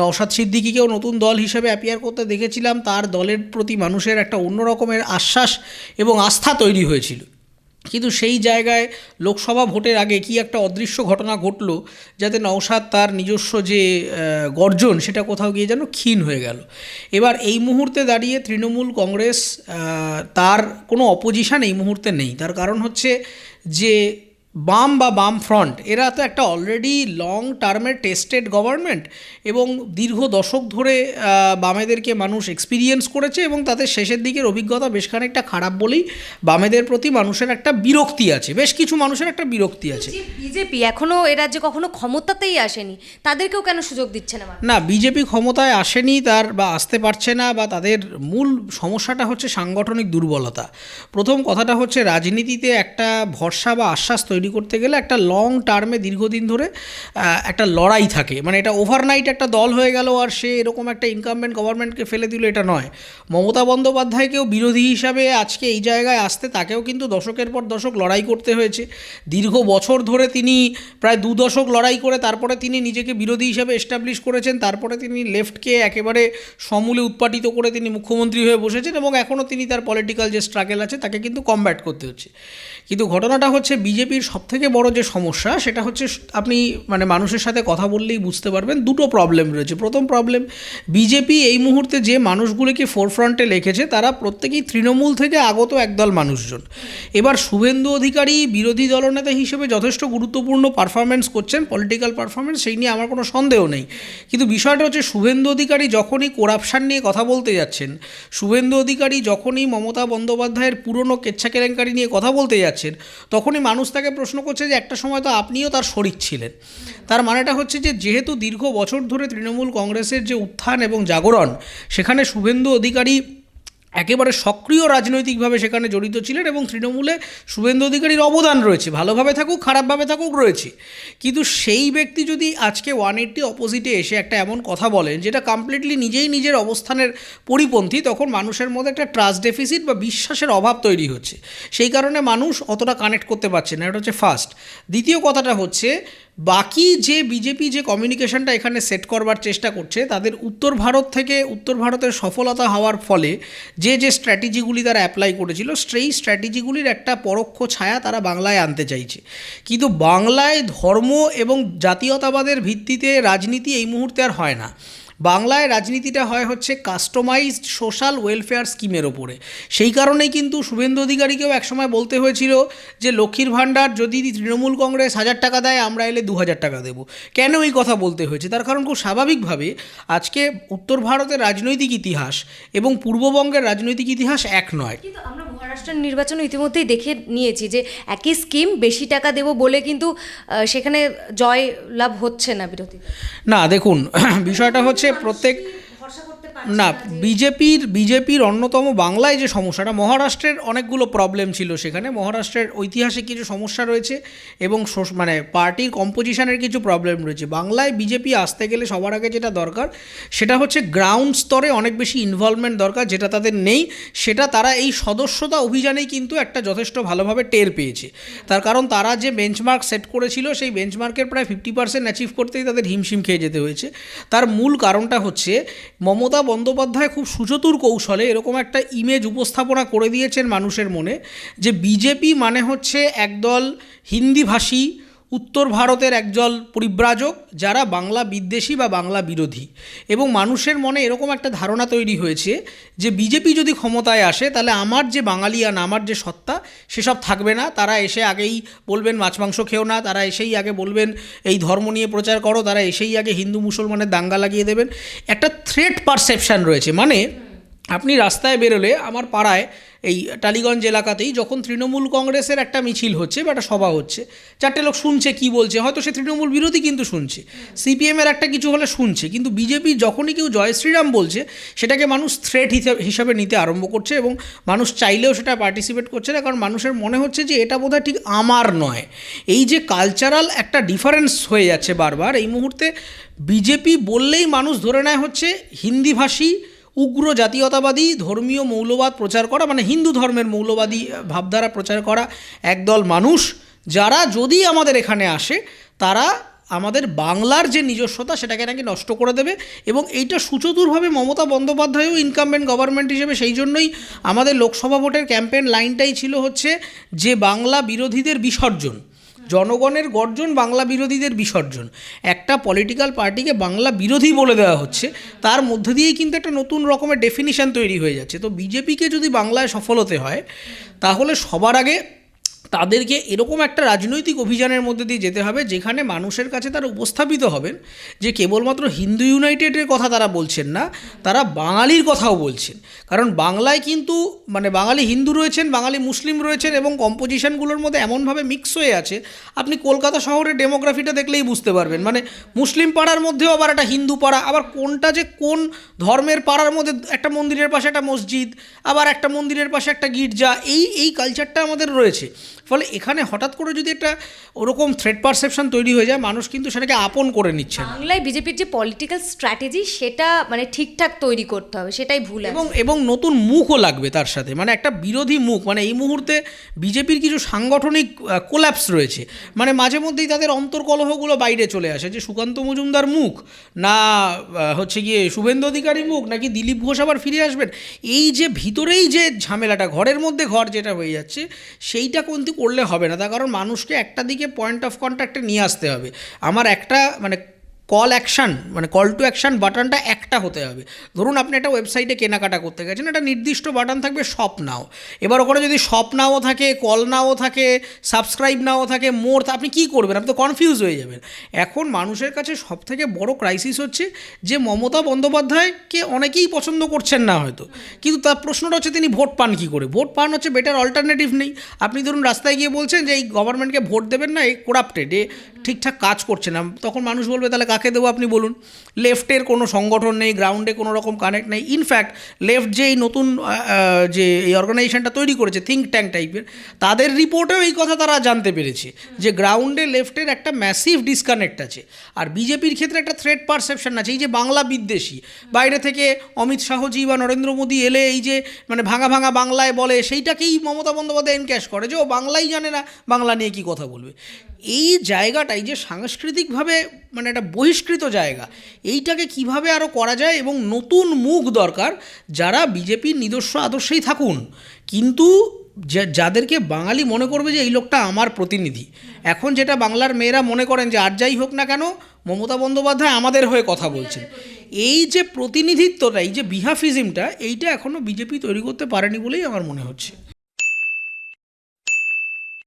নওশাদ সিদ্দিকিকেও নতুন দল হিসেবে অ্যাপিয়ার করতে দেখেছিলাম। তার দলের প্রতি মানুষের একটা অন্য রকমের আশ্বাস এবং আস্থা তৈরি হয়েছিল। কিন্তু সেই জায়গায় লোকসভা ভোটের আগে কি একটা অদৃশ্য ঘটনা ঘটলো, যাতে নওশাদ তার নিজস্ব যে গর্জন, সেটা কোথাও গিয়ে যেন ক্ষীণ হয়ে গেল। এবার এই মুহূর্তে দাঁড়িয়ে তৃণমূল কংগ্রেস তার কোনো অপোজিশন এই মুহূর্তে নেই। তার কারণ হচ্ছে যে বাম বা বাম ফ্রন্ট এরা তো একটা অলরেডি লং টার্মের টেস্টেড গভর্নমেন্ট এবং দীর্ঘ দশক ধরে বামেদেরকে মানুষ এক্সপিরিয়েন্স করেছে এবং তাদের শেষের দিকের অভিজ্ঞতা বেশ খানিকটা খারাপ বলেই বামেদের প্রতি মানুষের একটা বিরক্তি আছে বেশ কিছু মানুষের একটা বিরক্তি আছে। বিজেপি এখনও এ রাজ্যে কখনো ক্ষমতাতেই আসেনি তাদেরকেও কেন সুযোগ দিচ্ছে না না বিজেপি ক্ষমতায় আসেনি তার বা আসতে পারছে না বা তাদের মূল সমস্যাটা হচ্ছে সাংগঠনিক দুর্বলতা। প্রথম কথাটা হচ্ছে রাজনীতিতে একটা ভরসা বা আশ্বাস তৈরি করতে গেলে একটা লং টার্মে দীর্ঘদিন ধরে একটা লড়াই থাকে। মানে এটা ওভারনাইট একটা দল হয়ে গেল আর সে এরকম একটা ইনকামবেন্ট গভর্নমেন্টকে ফেলে দিল, এটা নয়। মমতা বন্দ্যোপাধ্যায়কেও বিরোধী হিসাবে আজকে এই জায়গায় আসতে, তাকেও কিন্তু দশকের পর দশক লড়াই করতে হয়েছে। দীর্ঘ বছর ধরে তিনি প্রায় দু দশক লড়াই করে, তারপরে তিনি নিজেকে বিরোধী হিসাবে এস্টাবলিশ করেছেন, তারপরে তিনি লেফটকে একেবারে সমূলে উৎপাটিত করে তিনি মুখ্যমন্ত্রী হয়ে বসেছেন এবং এখনও তিনি তার পলিটিক্যাল যে স্ট্রাগেল আছে, তাকে কিন্তু কমব্যাট করতে হচ্ছে। কিন্তু ঘটনাটা হচ্ছে, বিজেপির সবথেকে বড় যে সমস্যা, সেটা হচ্ছে আপনি মানে মানুষের সাথে কথা বললেই বুঝতে পারবেন দুটো প্রবলেম রয়েছে। প্রথম প্রবলেম বিজেপি এই মুহূর্তে যে মানুষগুলিকে ফোরফ্রন্টে রেখেছে, তারা প্রত্যেকেই তৃণমূল থেকে আগত একদল মানুষজন। এবার শুভেন্দু অধিকারী বিরোধী দলনেতা হিসেবে যথেষ্ট গুরুত্বপূর্ণ পারফরমেন্স করছেন পলিটিক্যাল পারফরমেন্স সেই নিয়ে আমার কোনো সন্দেহ নেই। কিন্তু বিষয়টা হচ্ছে শুভেন্দু অধিকারী যখনই করাপশান নিয়ে কথা বলতে যাচ্ছেন, শুভেন্দু অধিকারী যখনই মমতা বন্দ্যোপাধ্যায়ের পুরনো কেচ্ছা কেলেঙ্কারি নিয়ে কথা বলতে যাচ্ছেন, তখনই মানুষ তাকে প্রশ্ন করছে যে একটা সময় তো আপনিও তার শরিক ছিলেন। তার মানেটা হচ্ছে যে যেহেতু দীর্ঘ বছর ধরে তৃণমূল কংগ্রেসের যে উত্থান এবং জাগরণ, সেখানে শুভেন্দু অধিকারী একেবারে সক্রিয় রাজনৈতিকভাবে সেখানে জড়িত ছিলেন এবং তৃণমূলে শুভেন্দু অধিকারীর অবদান রয়েছে। ভালোভাবে থাকুক, খারাপভাবে থাকুক রয়েছে। কিন্তু সেই ব্যক্তি যদি আজকে ওয়ান এইট্টি অপোজিটে এসে একটা এমন কথা বলেন, যেটা কমপ্লিটলি নিজেই নিজের অবস্থানের পরিপন্থী, তখন মানুষের মধ্যে একটা ট্রাস্ট ডেফিসিট বা বিশ্বাসের অভাব তৈরি হচ্ছে। সেই কারণে মানুষ অতটা কানেক্ট করতে পারছে না। এটা হচ্ছে ফার্স্ট দ্বিতীয় কথাটা হচ্ছে, বাকি যে বিজেপি যে কমিউনিকেশনটা এখানে সেট করবার চেষ্টা করছে, তাদের উত্তর ভারত থেকে উত্তর ভারতের সফলতা হওয়ার ফলে যে যে স্ট্র্যাটেজিগুলি তারা অ্যাপ্লাই করেছিল, সেই স্ট্র্যাটেজিগুলির একটা পরোক্ষ ছায়া তারা বাংলায় আনতে চাইছে। কিন্তু বাংলায় ধর্ম এবং জাতীয়তাবাদের ভিত্তিতে রাজনীতি এই মুহূর্তে আর হয় না। বাংলায় রাজনীতিটা হয় হচ্ছে কাস্টমাইজড সোশ্যাল ওয়েলফেয়ার স্কিমের ওপরে। সেই কারণেই কিন্তু শুভেন্দু অধিকারীকেও একসময় বলতে হয়েছিল যে লক্ষ্মীর ভাণ্ডার যদি তৃণমূল কংগ্রেস হাজার টাকা দেয় আমরা এলে দু হাজার টাকা দেবো। কেন এই কথা বলতে হয়েছে? তার কারণ খুব স্বাভাবিকভাবে আজকে উত্তর ভারতের রাজনৈতিক ইতিহাস এবং পূর্ববঙ্গের রাজনৈতিক ইতিহাস এক নয়। কিন্তু আমরা মহারাষ্ট্রের নির্বাচন ইতিমধ্যেই দেখে নিয়েছি যে একই স্কিম বেশি টাকা দেবো বলে কিন্তু সেখানে জয় লাভ হচ্ছে না বিরোধী না দেখুন বিষয়টা হচ্ছে প্রত্যেক না বিজেপির বিজেপির অন্যতম বাংলায় যে সমস্যাটা মহারাষ্ট্রের অনেকগুলো প্রবলেম ছিল সেখানে। মহারাষ্ট্রের ঐতিহাসিক কিছু সমস্যা রয়েছে এবং মানে পার্টির কম্পোজিশনের কিছু প্রবলেম রয়েছে। বাংলায় বিজেপি আসতে গেলে সবার আগে যেটা দরকার সেটা হচ্ছে গ্রাউন্ড স্তরে অনেক বেশি ইনভলভমেন্ট দরকার যেটা তাদের নেই। সেটা তারা এই সদস্যতা অভিযানেই কিন্তু একটা যথেষ্ট ভালোভাবে টের পেয়েছে। তার কারণ তারা যে বেঞ্চমার্ক সেট করেছিল সেই বেঞ্চমার্কের প্রায় ফিফটি পার্সেন্ট অ্যাচিভ করতেই তাদের হিমশিম খেয়ে যেতে হয়েছে। তার মূল কারণটা হচ্ছে মমতা বন্দ্যোপাধ্যায় খুব সুচতুর কৌশলে এরকম একটা ইমেজ উপস্থাপনা করে দিয়েছেন মানুষের মনে যে, বিজেপি মানে হচ্ছে একদল হিন্দিভাষী উত্তর ভারতের একদল পরিব্রাজক যারা বাংলা বিদ্বেষী বা বাংলা বিরোধী। এবং মানুষের মনে এরকম একটা ধারণা তৈরি হয়েছে যে বিজেপি যদি ক্ষমতায় আসে, তাহলে আমার যে বাঙালিয়ান আমার যে সত্তা, সেসব থাকবে না। তারা এসে আগেই বলবেন, মাছ, মাংস খেও না। তারা এসেই আগে বলবেন, এই ধর্ম নিয়ে প্রচার করো। তারা এসেই আগে হিন্দু, মুসলমানের দাঙ্গা লাগিয়ে দেবেন। একটা থ্রেট পারসেপশন রয়েছে। মানে আপনি রাস্তায় বেরোলে আমার পাড়ায় এই টালিগঞ্জ এলাকাতেই যখন তৃণমূল কংগ্রেসের একটা মিছিল হচ্ছে বা একটা সভা হচ্ছে, চারটে লোক শুনছে কি বলছে, হয়তো সে তৃণমূল বিরোধী কিন্তু শুনছে, সিপিএমের একটা কিছু হলে শুনছে, কিন্তু বিজেপি যখনই কেউ জয় শ্রীরাম বলছে, সেটাকে মানুষ থ্রেট হিসাবে নিতে আরম্ভ করছে এবং মানুষ চাইলেও সেটা পার্টিসিপেট করছে না, কারণ মানুষের মনে হচ্ছে যে এটা বোধহয় ঠিক আমার নয়। এই যে কালচারাল একটা ডিফারেন্স হয়ে যাচ্ছে বারবার, এই মুহূর্তে বিজেপি বললেই মানুষ ধরে নেয় হচ্ছে হিন্দিভাষী উগ্র জাতীয়তাবাদী, ধর্মীয় মৌলবাদ প্রচার করা মানে হিন্দু ধর্মের মৌলবাদী ভাবধারা প্রচার করা একদল মানুষ, যারা যদি আমাদের এখানে আসে, তারা আমাদের বাংলার যে নিজস্বতা, সেটাকে নাকি নষ্ট করে দেবে এবং এইটা সুচতুরভাবে মমতা বন্দ্যোপাধ্যায়ও ইনকামবেন্ট গভর্নমেন্ট হিসেবে সেই জন্যই আমাদের লোকসভা ভোটের ক্যাম্পেন লাইনটাই ছিল হচ্ছে যে বাংলা বিরোধীদের বিসর্জন। জনগণের গর্জন বাংলা বিরোধীদের বিসর্জন। একটা পলিটিক্যাল পার্টিকে বাংলা বিরোধী বলে দেওয়া হচ্ছে, তার মধ্যে দিয়েই কিন্তু একটা নতুন রকমের ডেফিনিশান তৈরি হয়ে যাচ্ছে। তো বিজেপিকে যদি বাংলায় সফল হতে হয়, তাহলে সবার আগে তাদেরকে এরকম একটা রাজনৈতিক অভিযানের মধ্যে দিয়ে যেতে হবে যেখানে মানুষের কাছে তারা উপস্থাপিত হবেন, যে কেবলমাত্র হিন্দু ইউনাইটেডের কথা তারা বলছেন না, তারা বাঙালির কথাও বলছেন। কারণ বাংলায় কিন্তু মানে বাঙালি হিন্দু রয়েছেন, বাঙালি মুসলিম রয়েছেন এবং কম্পোজিশনগুলোর মধ্যে এমনভাবে মিক্স হয়ে আছে, আপনি কলকাতা শহরের ডেমোগ্রাফিটা দেখলেই বুঝতে পারবেন। মানে মুসলিম পাড়ার মধ্যেও আবার একটা হিন্দু পাড়া, আবার কোনটা যে কোন ধর্মের পাড়ার মধ্যে একটা মন্দিরের পাশে একটা মসজিদ, আবার একটা মন্দিরের পাশে একটা গির্জা, এই এই কালচারটা আমাদের রয়েছে। ফলে এখানে হঠাৎ করে যদি একটা ওরকম থ্রেড পারসেপশন তৈরি হয়ে যায় মানুষ কিন্তু সেটাকে আপন করে নিচ্ছে বাংলায় বিজেপির যে পলিটিক্যাল স্ট্র্যাটেজি সেটা মানে ঠিকঠাক তৈরি করতে হবে সেটাই ভুল এবং এবং নতুন মুখও লাগবে তার সাথে মানে একটা বিরোধী মুখ মানে এই মুহূর্তে বিজেপির কিছু সাংগঠনিক কোল্যাপস রয়েছে। মানে মাঝে মধ্যেই তাদের অন্তর্কলহগুলো বাইরে চলে আসে যে সুকান্ত মজুমদার মুখ না হচ্ছে গিয়ে শুভেন্দু অধিকারী মুখ নাকি দিলীপ ঘোষ আবার ফিরে আসবেন? এই যে ভিতরেই যে ঝামেলাটা ঘরের মধ্যে ঘর যেটা হয়ে যাচ্ছে সেইটা কিন্তু করলে হবে না। তার কারণ মানুষকে একটা দিকে পয়েন্ট অফ কন্ট্যাক্টে নিয়ে আসতে হবে। আমার একটা মানে কল অ্যাকশান মানে কল টু অ্যাকশান বাটনটা একটা হতে হবে। ধরুন আপনি একটা ওয়েবসাইটে কেনাকাটা করতে গেছেন, একটা নির্দিষ্ট বাটন থাকবে শপ নাও এবার ওখানে যদি শপ নাও থাকে কল নাও থাকে সাবস্ক্রাইব নাও থাকে মোর আপনি কী করবেন? আপনি তো কনফিউজ হয়ে যাবেন। এখন মানুষের কাছে সব থেকে বড় ক্রাইসিস হচ্ছে যে মমতা বন্দ্যোপাধ্যায়কে অনেকেই পছন্দ করছেন না হয়তো। কিন্তু তার প্রশ্নটা হচ্ছে তিনি ভোট পান কী করে? ভোট পান হচ্ছে বেটার অল্টারনেটিভ নেই। আপনি ধরুন রাস্তায় গিয়ে বলছেন যে এই গভর্নমেন্টকে ভোট দেবেন না, এই কোরাপ্টেড এ ঠিকঠাক কাজ করছে না। তখন মানুষ বলবে, তাহলে কাকে দেবো আপনি বলুন। লেফটের কোনো সংগঠন নেই, গ্রাউন্ডে কোনো রকম কানেক্ট নেই। ইনফ্যাক্ট লেফট যে এই নতুন যে এই অর্গানাইজেশনটা তৈরি করেছে থিঙ্ক ট্যাঙ্ক টাইপের তাদের রিপোর্টেও এই কথা তারা জানতে পেরেছে যে গ্রাউন্ডে লেফটের একটা ম্যাসিভ ডিসকানেক্ট আছে। আর বিজেপির ক্ষেত্রে একটা থ্রেড পারসেপশন আছে। এই যে বাংলা বিদ্বেষী, বাইরে থেকে অমিত শাহজি বা নরেন্দ্র মোদী এলে এই যে মানে ভাঙা ভাঙা বাংলায় বলে, সেইটাকেই মমতা বন্দ্যোপাধ্যায় এনক্যাশ করে যে ও বাংলাই জানে না, বাংলা নিয়ে কি কথা বলবে। এই জায়গাটাই যে সাংস্কৃতিকভাবে মানে একটা বহিষ্কৃত জায়গা। এইটাকে কীভাবে আরও করা যায় এবং নতুন মুখ দরকার, যারা বিজেপির নিজস্ব আদর্শেই থাকুন। কিন্তু যাদেরকে বাঙালি মনে করবে যে এই লোকটা আমার প্রতিনিধি। এখন যেটা বাংলার মেয়েরা মনে করেন যে আর যাই হোক না কেন, মমতা বন্দ্যোপাধ্যায় আমাদের হয়ে কথা বলছেন। এই যে প্রতিনিধিত্বটা, এই যে বিহাফিজমটা, এইটা এখনও বিজেপি তৈরি করতে পারেনি বলেই আমার মনে হচ্ছে।